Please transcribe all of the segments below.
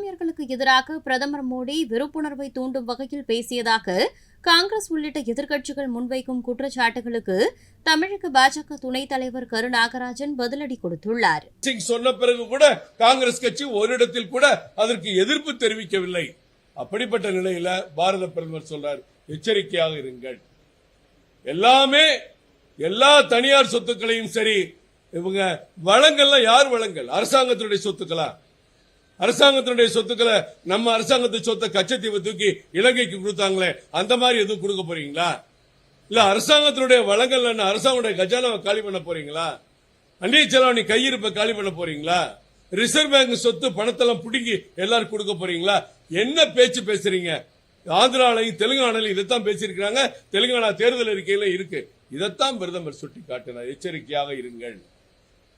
இஸ்லாமியர்களுக்கு எதிராக பிரதமர் மோடி வெறுப்புணர்வை தூண்டும் வகையில் பேசியதாக காங்கிரஸ் உள்ளிட்ட எதிர்க்கட்சிகள் முன்வைக்கும் குற்றச்சாட்டுகளுக்கு தமிழக பாஜக துணைத் தலைவர் கரு நாகராஜன் பதிலடி கொடுத்துள்ளார். சொன்ன பிறகு கூட காங்கிரஸ் கட்சி ஒரு இடத்தில் கூட அதற்கு எதிர்ப்பு தெரிவிக்கவில்லை. அப்படிப்பட்ட நிலையில பாரத பிரதமர் சொல்றார் எச்சரிக்கையாக இருங்கள். எல்லாமே எல்லா தனியார் சொத்துக்களையும் சரி இவங்க வளங்கள்லாம் யார் வளங்கள் அரசாங்கத்தினுடைய சொத்துக்களா? அரசாங்கத்தினுடைய சொத்துக்களை நம்ம அரசாங்கத்து சொத்தை கச்சத்தீவை தூக்கி இலங்கைக்கு கொடுத்தாங்களே அந்த மாதிரி எதுவும் கொடுக்க போறீங்களா? இல்ல அரசாங்கத்தினுடைய வளங்கள் என்ன? அரசாங்கத்துடைய கஜானாவை காலி பண்ண போறீங்களா? அந்நிய செலவணி கையிருப்பை காலி பண்ண போறீங்களா? ரிசர்வ் பேங்க் சொத்து பணத்தெல்லாம் பிடுங்கி எல்லாரும் கொடுக்க போறீங்களா? என்ன பேச்சு பேசுறீங்க? ஆந்திராலையும் தெலுங்கானாலையும் இதைத்தான் பேசியிருக்கிறாங்க. தெலுங்கானா தேர்தல் அறிக்கையில இருக்கு. இதைத்தான் பிரதமர் சுட்டி காட்டினார் எச்சரிக்கையாக இருங்கள்.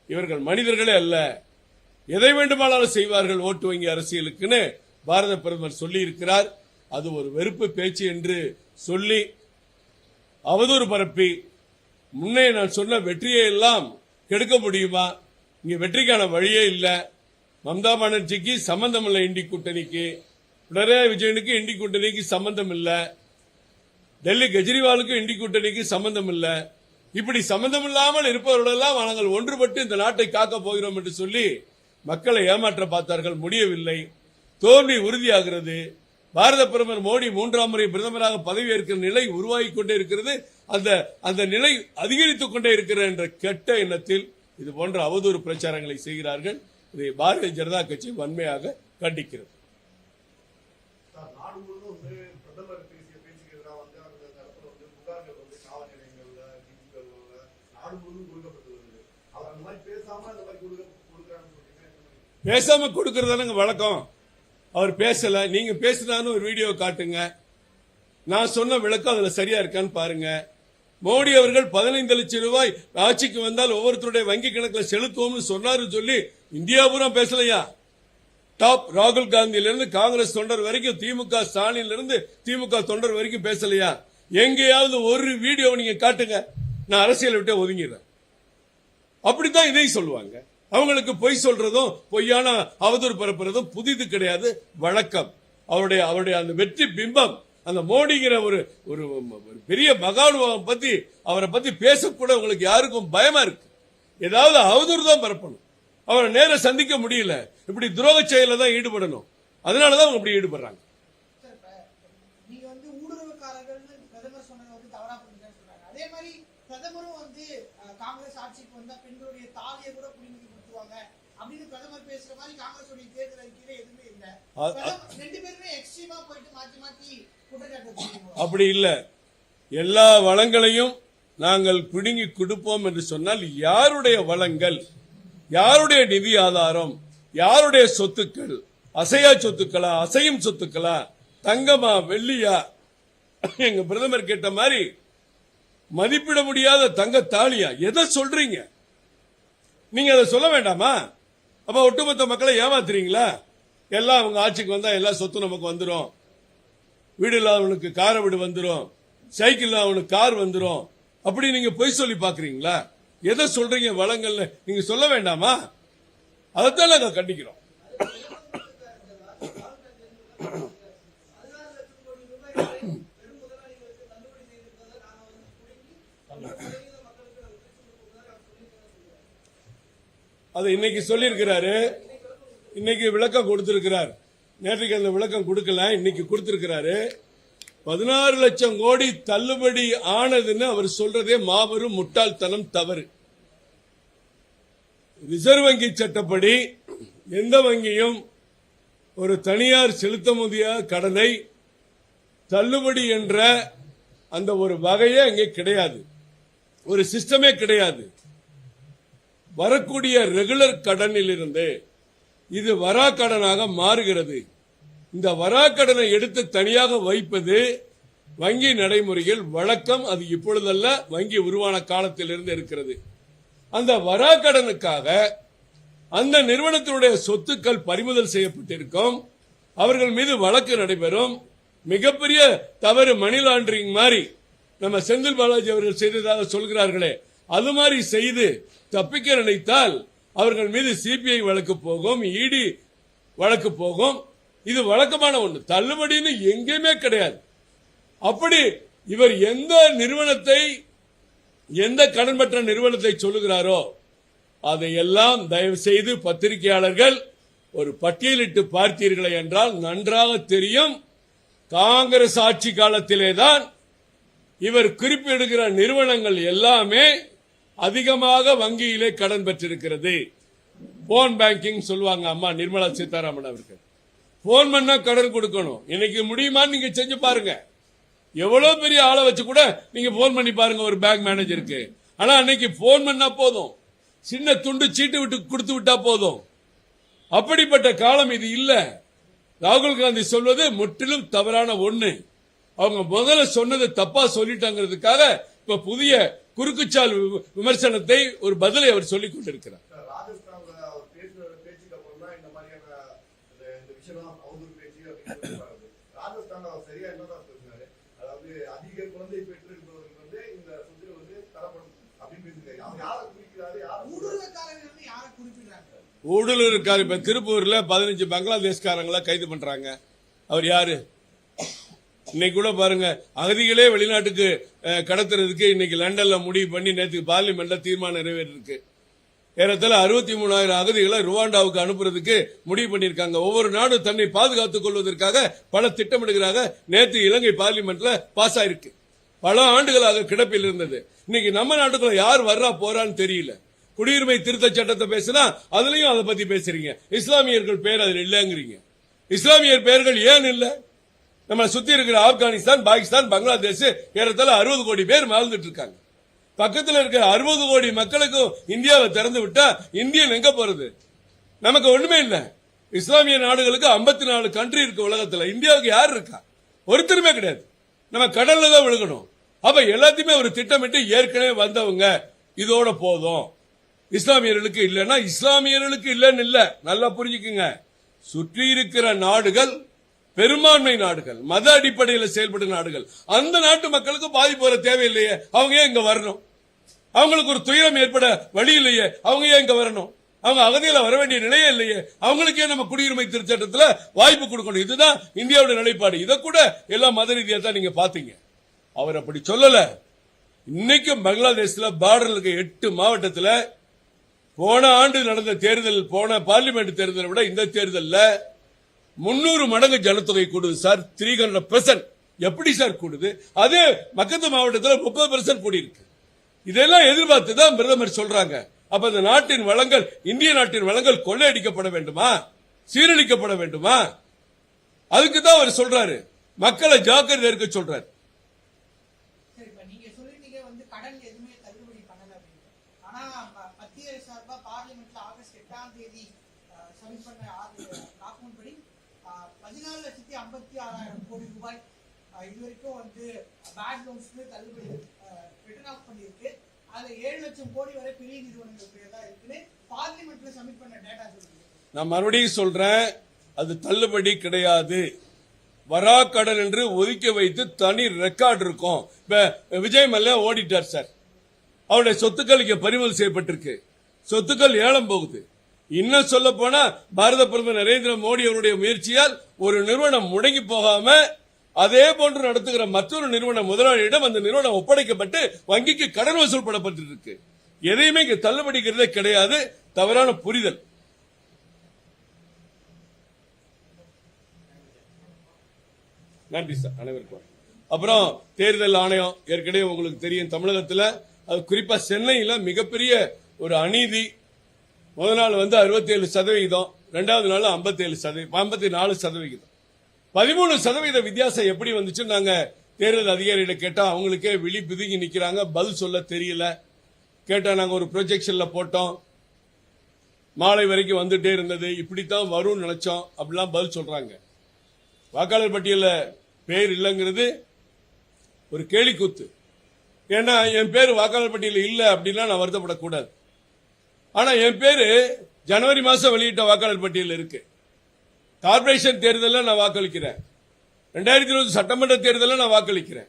இவர்கள் மனிதர்களே அல்ல. எதை வேண்டுமானாலும் செய்வார்கள் ஓட்டு வங்கி அரசியலுக்குன்னு பாரத பிரதமர் சொல்லி இருக்கிறார் அது ஒரு வெறுப்பு பேச்சு என்று சொல்லி அவதூறு பரப்பி முன்னே நான் சொன்ன வெற்றியை எல்லாம் கெடுக்க முடியுமா? இங்க வெற்றிக்கான வழியே இல்லை. மம்தா பானர்ஜிக்கு சம்பந்தம் இல்லை இண்டி கூட்டணிக்கு. பினராயி விஜயனுக்கு இண்டி கூட்டணிக்கு சம்பந்தம் இல்லை. டெல்லி கெஜ்ரிவாலுக்கும் இண்டி கூட்டணிக்கு சம்பந்தம் இல்லை. இப்படி சம்பந்தம் இல்லாமல் இருப்பவர்களெல்லாம் நாங்கள் ஒன்றுபட்டு இந்த நாட்டை காக்க போகிறோம் என்று சொல்லி மக்களை ஏமாற்ற பார்த்தார்கள் முடியவில்லை. தோல்வி உறுதியாகிறது. பாரத பிரதமர் மோடி மூன்றாம் முறை பிரதமராக பதவியேற்கிற நிலை உருவாகி கொண்டே இருக்கிறது. அந்த அந்த நிலை அதிகரித்துக் கொண்டே இருக்கிறது என்ற கெட்ட எண்ணத்தில் இது போன்ற அவதூறு பிரச்சாரங்களை செய்கிறார்கள். இதை பாரதிய ஜனதா கட்சி வன்மையாக கண்டிக்கிறது. நாடு முழுவதும் கொடுக்கப்பட்டு வருது. அவர் அந்த மாதிரி பேசாம அந்த மாதிரி கொடுக்க கொடுக்குறான்னு சொல்லிட்டு இந்த மாதிரி பேசாம கொடுக்கறதானுங்க வழக்கம். அவர் பேசல. நீங்க பேசுனான்னு ஒரு வீடியோ காட்டுங்க. நான் சொன்ன விளக்கம் அதுல சரியா இருக்கான்னு பாருங்க. மோடி அவர்கள் பதினைந்து லட்சம் ரூபாய் ஆட்சிக்கு வந்தால் ஒவ்வொருத்தருடைய வங்கி கணக்குல செலுத்துவோம்னு சொன்னாரு சொல்லி இந்தியா பூரா பேசலையா? டாப் ராகுல் காந்தியில இருந்து காங்கிரஸ் தொண்டர் வரைக்கும் திமுக ஸ்டாலின்ல இருந்து திமுக தொண்டர் வரைக்கும் பேசலையா? எங்கேயாவது ஒரு வீடியோ நீங்க காட்டுங்க. நான் அரசியல் விட்டு ஒதுங்கிடுறேன். அப்படித்தான் இதையும் சொல்லுவாங்க. அவங்களுக்கு பொய் சொல்றதும் பொய்யான அவதூறு பரப்புறதும் புதிது கிடையாது. வழக்கம். அவருடைய அவருடைய அந்த வெற்றி பிம்பம் அந்த மோடிங்கிற ஒரு ஒரு பெரிய மகானுபாவம் பத்தி அவரை பத்தி பேசக்கூட உங்களுக்கு யாருக்கும் பயமா இருக்கு? ஏதாவது அவதூறு தான் பரப்பணும். அவரை நேர சந்திக்க முடியல. இப்படி துரோக செயல தான் ஈடுபடணும். அதனாலதான் அவங்க இப்படி ஈடுபடுறாங்க சார், இப்ப நீங்க வந்து ஊடுருவக்காரர்கள்னு பிரதமர் சொன்னதை வந்து தவறா புரிஞ்சுதான் சொல்றாங்க அதே மாதிரி பிரதமரும் வந்து அஹ், காங்கிரஸ் ஆட்சிக்கு வந்தா பெண்களுடைய தாலியை கூட புடிங்கி கொடுத்துருவாங்க அப்படின்னு பிரதமர் பேசுற மாதிரி காங்கிரஸுடைய தேர்தல் அறிக்கையில எதுவுமே இல்ல. அ- பிரதமர் ரெண்டு பேருமே எக்ஸ்ட்ரீமா போயிட்டு மாத்தி மாத்தி குற்றச்சாட்டு வச்சிருக்கீங்க. அப்படி இல்ல. எல்லா வளங்களையும் நாங்கள் பிடுங்கி கொடுப்போம் என்று சொன்னால் யாருடைய வளங்கள் யாருடைய நிதி ஆதாரம் யாருடைய சொத்துக்கள் அசையா சொத்துக்களா அசையும் சொத்துக்களா தங்கமா வெள்ளியா? எங்க பிரதமர் கேட்ட மாதிரி மதிப்பிட முடியாத தங்க தாலியா? எதை சொல்றீங்க? நீங்க அதை சொல்ல வேண்டாமா? அப்ப ஒட்டுமொத்த மக்களை ஏமாத்துறீங்களா? எல்லாம் அவங்க ஆட்சிக்கு வந்தா எல்லா சொத்தும் நமக்கு வந்துடும் வீடு இல்லாதவனுக்கு காரை வீடு வந்துடும் சைக்கிள் இல்லாதவனுக்கு கார் வந்துடும் அப்படி நீங்க பொய் சொல்லி பாக்குறீங்களா? எதை சொல்றீங்க வளங்கள்னு? நீங்க சொல்ல வேண்டாமா? அதைத்தான் நாங்க கண்டிக்கிறோம். அதை இன்னைக்கு சொல்லியிருக்கிறாரு. இன்னைக்கு விளக்கம் கொடுத்திருக்கிறார். நேற்றுக்கு அந்த விளக்கம் கொடுக்கல இன்னைக்கு கொடுத்திருக்கிறாரு. பதினாறு லட்சம் கோடி தள்ளுபடி ஆனதுன்னு அவர் சொல்றதே மாபெரும் முட்டாள்தனம் தவறு. ரிசர்வ் வங்கி சட்டப்படி எந்த வங்கியும் ஒரு தனியார் செலுத்த முடியாத கடனை தள்ளுபடி என்ற அந்த ஒரு வகையே அங்கே கிடையாது. ஒரு சிஸ்டமே கிடையாது. வரக்கூடிய ரெகுலர் கடனில் இருந்து இது வராக்கடனாக கடனாக மாறுகிறது. இந்த வராக்கடனை கடனை எடுத்து தனியாக வைப்பது வங்கி நடைமுறையில் வழக்கம். அது இப்பொழுதல்ல வங்கி உருவான காலத்திலிருந்து இருக்கிறது. அந்த வராக்கடனுக்காக அந்த நிறுவனத்தினுடைய சொத்துக்கள் பறிமுதல் செய்யப்பட்டிருக்கும். அவர்கள் மீது வழக்கு நடைபெறும். மிகப்பெரிய தவறு மணி லாண்டரிங் மாதிரி நம்ம செந்தில் பாலாஜி அவர்கள் செய்ததாக சொல்கிறார்களே அது மாதிரி செய்து தப்பிக்க நினைத்தால் அவர்கள் மீது சிபிஐ வழக்கு போகும் இடி வழக்கு போகும். இது வழக்கமான ஒன்று தள்ளுபடின்னு எங்கேயுமே கிடையாது. அப்படி இவர் எந்த நிறுவனத்தை எந்த கடன் பெற்ற நிறுவனத்தை சொல்லுகிறாரோ அதையெல்லாம் தயவு செய்து பத்திரிகையாளர்கள் ஒரு பட்டியலிட்டு பார்த்தீர்களே என்றால் நன்றாக தெரியும். காங்கிரஸ் ஆட்சி காலத்திலேதான் இவர் குறிப்பிடுகிற நிறுவனங்கள் எல்லாமே அதிகமாக வங்கியிலே கடன் பெற்றிருக்கிறது. போன் பேங்கிங் சொல்லுவாங்க அம்மா நிர்மலா சீதாராமன் அவர்கள். போன் பண்ணா கடன் கொடுக்கணும். இன்னைக்கு முடியுமான்னு நீங்க செஞ்சு பாருங்க. எவ்வளவு பெரிய ஆளை வச்சு கூட நீங்க போன் பண்ணி பாருங்க ஒரு பேங்க் மேனேஜருக்கு ஆனா அன்னைக்கு போன் பண்ணா போதும். சின்ன துண்டு சீட்டு விட்டு கொடுத்து விட்டா போதும். அப்படிப்பட்ட காலம் இது இல்ல. ராகுல் காந்தி சொல்வது முற்றிலும் தவறான ஒண்ணு. அவங்க முதல்ல சொன்னதை தப்பா சொல்லிட்டாங்கிறதுக்காக இப்ப புதிய குறுக்குச்சால் விமர்சனத்தை ஒரு பதிலை அவர் சொல்லிக் கொண்டிருக்கிறார். இருக்காரு இப்ப திருப்பூர்ல பதினஞ்சு பங்களாதேஷ்காரங்கள கைது பண்றாங்க. அவர் யாரு? இன்னைக்கு கூட பாருங்க அகதிகளே வெளிநாட்டுக்கு கடத்துறதுக்கு இன்னைக்கு லண்டன்ல முடிவு பண்ணி நேற்று பார்லிமெண்ட்ல தீர்மானம் நிறைவேறிருக்கு ஏறத்தாழ அறுபத்தி மூணாயிரம் அகதிகளை ருவாண்டாவுக்கு அனுப்புறதுக்கு முடிவு பண்ணியிருக்காங்க. ஒவ்வொரு நாடும் தன்னை பாதுகாத்துக் கொள்வதற்காக பல திட்டமிடுகிறாங்க. நேற்று இலங்கை பார்லிமெண்ட்ல பாஸ் ஆயிருக்கு. பல ஆண்டுகளாக கிடப்பில் இருந்தது. இன்னைக்கு நம்ம நாட்டுக்குள்ள யார் வர்றா போறான்னு தெரியல. குடியுரிமை திருத்த சட்டத்தை பேசினா அதுலயும் அதை பத்தி பேசுறீங்க. இஸ்லாமியர்கள் பேர் அதில் இல்லைங்கிறீங்க. இஸ்லாமியர் பெயர்கள் ஏன் இல்லை? நம்ம சுத்தி இருக்கிற ஆப்கானிஸ்தான் பாகிஸ்தான் பங்களாதேஷ் ஏறத்தால அறுபது கோடி பேர் வாழ்ந்துட்டு இருக்காங்க. பக்கத்தில் இருக்கிற அறுபது கோடி மக்களுக்கும் இந்தியாவை திறந்து விட்டா இந்தியன் எங்க போறது? நமக்கு ஒண்ணுமே இல்லை. இஸ்லாமிய நாடுகளுக்கு 54 நாலு கண்ட்ரி இருக்கு உலகத்துல. இந்தியாவுக்கு யார் இருக்கா? ஒருத்தருமே கிடையாது. நம்ம கடல்ல தான் விழுகணும். அப்ப எல்லாத்தையுமே ஒரு திட்டமிட்டு ஏற்கனவே வந்தவங்க. இதோட போதும். இஸ்லாமியர்களுக்கு இல்லைன்னா இஸ்லாமியர்களுக்கு இல்லைன்னு இல்ல. நல்லா புரிஞ்சுக்குங்க. சுற்றி இருக்கிற நாடுகள் பெரும்பான்மை நாடுகள் மத அடிப்படையில் செயல்படும் நாடுகள் அந்த நாட்டு மக்களுக்கு பாதிப்பு வர தேவையில்லையே. அவங்க ஏன் இங்க வரணும்? அவங்களுக்கு ஒரு துயரம் ஏற்பட வழி இல்லையே. அவங்க ஏன் இங்க வரணும்? அவங்க அகதியில வர வேண்டிய நிலையே இல்லையே. அவங்களுக்கே நம்ம குடியுரிமை திருச்சட்டத்தில் வாய்ப்பு கொடுக்கணும்? இதுதான் இந்தியாவோட நிலைப்பாடு. இதை கூட எல்லாம் மத ரீதியா தான் நீங்க பாத்தீங்க. அவர் அப்படி சொல்லல. இன்னைக்கும் பங்களாதேஷ்ல பார்டர்ல இருக்க எட்டு மாவட்டத்தில் போன ஆண்டு நடந்த தேர்தல் போன பார்லிமெண்ட் தேர்தலை விட இந்த தேர்தலில் முன்னூறு மடங்கு ஜனத்தொகை கூடுது சார். த்ரீ ஹண்ட்ரட் பெர்சன்ட் எப்படி சார் கூடுது? அதே மக்கத்து மாவட்டத்தில் முப்பது பெர்சன்ட் கூடி இருக்கு இதெல்லாம் எதிர்பார்த்து தான் பிரதமர் சொல்றாங்க. அப்ப இந்த நாட்டின் வளங்கள் இந்திய நாட்டின் வளங்கள் கொள்ளையடிக்கப்பட வேண்டுமா? சீரழிக்கப்பட வேண்டுமா? அதுக்கு தான் அவர் சொல்றாரு. மக்களை ஜாக்கிரதை இருக்க சொல்றாரு. பார்லிமெண்ட்ல ஆகஸ்ட் எட்டாம் தேதி சப்மிட் பண்ண படி பதினாலு லட்சத்தி ஐம்பத்தி ஆறாயிரம் கோடி ரூபாய் அஹ், இது வரைக்கும் வந்து பேட் லோன்ஸ்க்கு தள்ளுபடி ரிட்டர்ன் ஆஃப் பண்ணியிருக்கு. அதுல ஏழு லட்சம் கோடி வரை பெரிய நிறுவனங்கள் தான் இருக்குன்னு பார்லிமெண்ட்ல சப்மிட் பண்ண டேட்டா சொல்லுங்க நான் மறுபடியும் சொல்றேன் அது தள்ளுபடி கிடையாது. வரா என்று ஒதுக்கி வைத்து தனி ரெக்கார்டு இருக்கும். இப்ப விஜய் மல்ல ஓடிட்டார் சார் அவருடைய சொத்துக்கள் இங்க பறிமுதல் செய்யப்பட்டிருக்கு. சொத்துக்கள் ஏலம் போகுது. இன்னும் சொல்ல போனா பாரத பிரதமர் நரேந்திர மோடி அவருடைய முயற்சியால் ஒரு நிறுவனம் முடங்கி போகாம அதே போன்று நடத்துகிற மற்றொரு நிறுவன முதலாளியிடம் அந்த நிறுவனம் ஒப்படைக்கப்பட்டு வங்கிக்கு கடன் வசூல் இருக்கு எதையுமே இங்க தள்ளுபடிக்கிறதே கிடையாது. தவறான புரிதல். நன்றி சார். அனைவருக்கும் அப்புறம் தேர்தல் ஆணையம் ஏற்கனவே உங்களுக்கு தெரியும் தமிழகத்தில். அது குறிப்பா சென்னையில் மிகப்பெரிய ஒரு அநீதி. முதல் நாள் வந்து அறுபத்தேழு சதவீதம். ரெண்டாவது நாள் 57 சதவீதம் ஐம்பத்தி நாலு சதவிகிதம். பதிமூணு சதவீத வித்தியாசம் எப்படி வந்துச்சு நாங்க தேர்தல் அதிகாரிகிட்ட கேட்டா அவங்களுக்கே விழி பிதுங்கி நிக்கிறாங்க பதில் சொல்ல தெரியல. கேட்டா நாங்க ஒரு ப்ரொஜெக்ஷன்ல போட்டோம். மாலை வரைக்கும் வந்துட்டே இருந்தது. இப்படித்தான் வரும்னு நினைச்சோம். அப்படிலாம் பதில் சொல்றாங்க. வாக்காளர் பட்டியல்ல பேர் இல்லைங்கிறது ஒரு கேலிக்கூத்து. ஏன்னா என் பேர் வாக்காளர் பட்டியலில் இல்லை அப்படின்னா நான் வருத்தப்படக்கூடாது. ஆனா என் பேரு ஜனவரி மாசம் வெளியிட்ட வாக்காளர் பட்டியல் இருக்கு. கார்பரேஷன் தேர்தலில் நான் வாக்களிக்கிறேன். ரெண்டாயிரத்தி இருபது சட்டமன்ற தேர்தலில் நான் வாக்களிக்கிறேன்.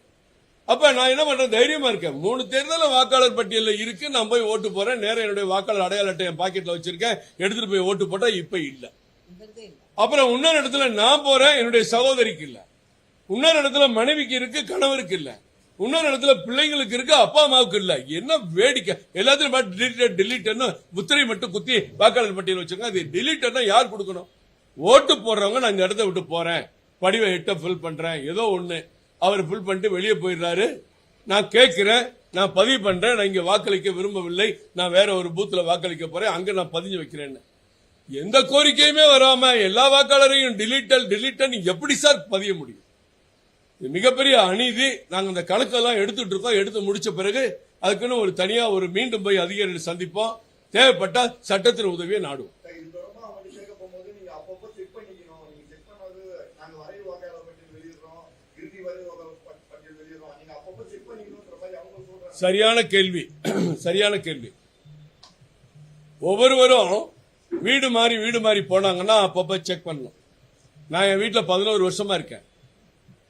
அப்ப நான் என்ன பண்றேன்? தைரியமா இருக்கேன். மூணு தேர்தலில் வாக்காளர் பட்டியலில் இருக்கு. நான் போய் ஓட்டு போறேன். நேரம் என்னுடைய வாக்காளர் அடையாள அட்டை பாக்கெட்ல வச்சிருக்கேன். எடுத்துட்டு போய் ஓட்டு போட்டா இப்ப இல்ல இல்லை. அப்புறம் இன்னொரு இடத்துல நான் போறேன். என்னுடைய சகோதரிக்கு இல்ல. இன்னொரு இடத்துல மனைவிக்கு இருக்கு. கணவருக்கு இல்லை. இன்னொரு இடத்துல பிள்ளைங்களுக்கு இருக்கு அப்பா அம்மாவுக்கு இல்ல. என்ன வேடிக்கை? எல்லாத்திலும் டிலீட் டிலீட் முத்திரை மட்டும் குத்தி வாக்காளர் பட்டியல் வச்சிருக்கோம் அது டிலீட் யார் கொடுக்கணும்? ஓட்டு போடுறவங்க நான் இந்த இடத்த விட்டு போறேன். படிவை எட்ட ஃபில் பண்றேன். ஏதோ ஒண்ணு. அவர் ஃபில் பண்ணிட்டு வெளியே போயிடுறாரு. நான் கேட்கிறேன். நான் பதிவு பண்றேன். நான் இங்க வாக்களிக்க விரும்பவில்லை. நான் வேற ஒரு பூத்துல வாக்களிக்க போறேன். அங்க நான் பதிஞ்சு வைக்கிறேன்னு. எந்த கோரிக்கையுமே வராம எல்லா வாக்காளரையும் டிலீட்டல் டிலீட்டன் எப்படி சார் பதிய முடியும்? மிகப்பெரிய அநீதி. நாங்க அந்த கணக்கெல்லாம் எடுத்துட்டு இருக்கோம். எடுத்து முடிச்ச பிறகு அதுக்குன்னு ஒரு தனியா ஒரு மீண்டும் போய் அதிகாரிகள் சந்திப்போம். தேவைப்பட்டா சட்டத்தின் உதவியை நாடுவோம். சரியான கேள்வி. சரியான கேள்வி. ஒவ்வொருவரும் வீடு மாறி வீடு மாறி போனாங்கன்னா அப்பப்ப செக் பண்ணணும். நான் என் வீட்டில் பதினோரு வருஷமா இருக்கேன்.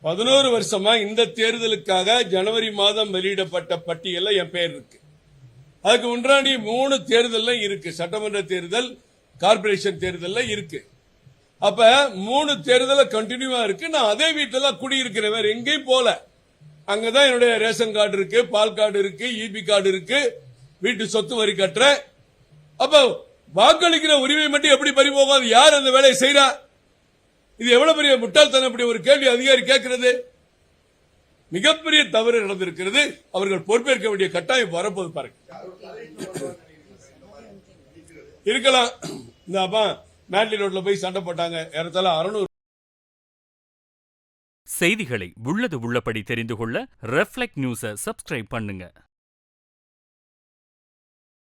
பதினோரு வருஷமா இந்த தேர்தலுக்காக ஜனவரி மாதம் வெளியிடப்பட்ட பட்டியலில் என் பேர் இருக்கு. அதுக்கு முன்னாடி மூணு தேர்தல்ல இருக்கு. சட்டமன்ற தேர்தல் கார்ப்பரேஷன் தேர்தலில் இருக்கு. அப்ப மூணு தேர்தல கண்டினியூவா இருக்கு. நான் அதே வீட்டில் தான் குடியிருக்கிறேன். வேற எங்கேயும் போல. அங்கதான் என்னுடைய ரேஷன் கார்டு இருக்கு பால் கார்டு இருக்கு இபி கார்டு இருக்கு. வீட்டு சொத்து வரி கட்டுறேன். அப்ப வாக்களிக்கிற உரிமை மட்டும் எப்படி பறிபோகாது அது யார் அந்த வேலையை செய்யறா இது எவ்வளவு பெரிய முட்டாள்தனம் அப்படி ஒரு கேள்வி அதிகாரி கேட்கிறது? மிகப்பெரிய தவறு நடந்திருக்கிறது. அவர்கள் பொறுப்பேற்க வேண்டிய கட்டாயம் வரப்போது பாருங்க. இருக்கலாம். இந்த அப்பா மேட்லி ரோட்ல போய் சண்டை போட்டாங்க. ஏறத்தால அறுநூறு செய்திகளை உள்ளது உள்ளபடி தெரிந்து கொள்ள ரெஃப்ளெக்ட் நியூஸை சப்ஸ்கிரைப் பண்ணுங்க.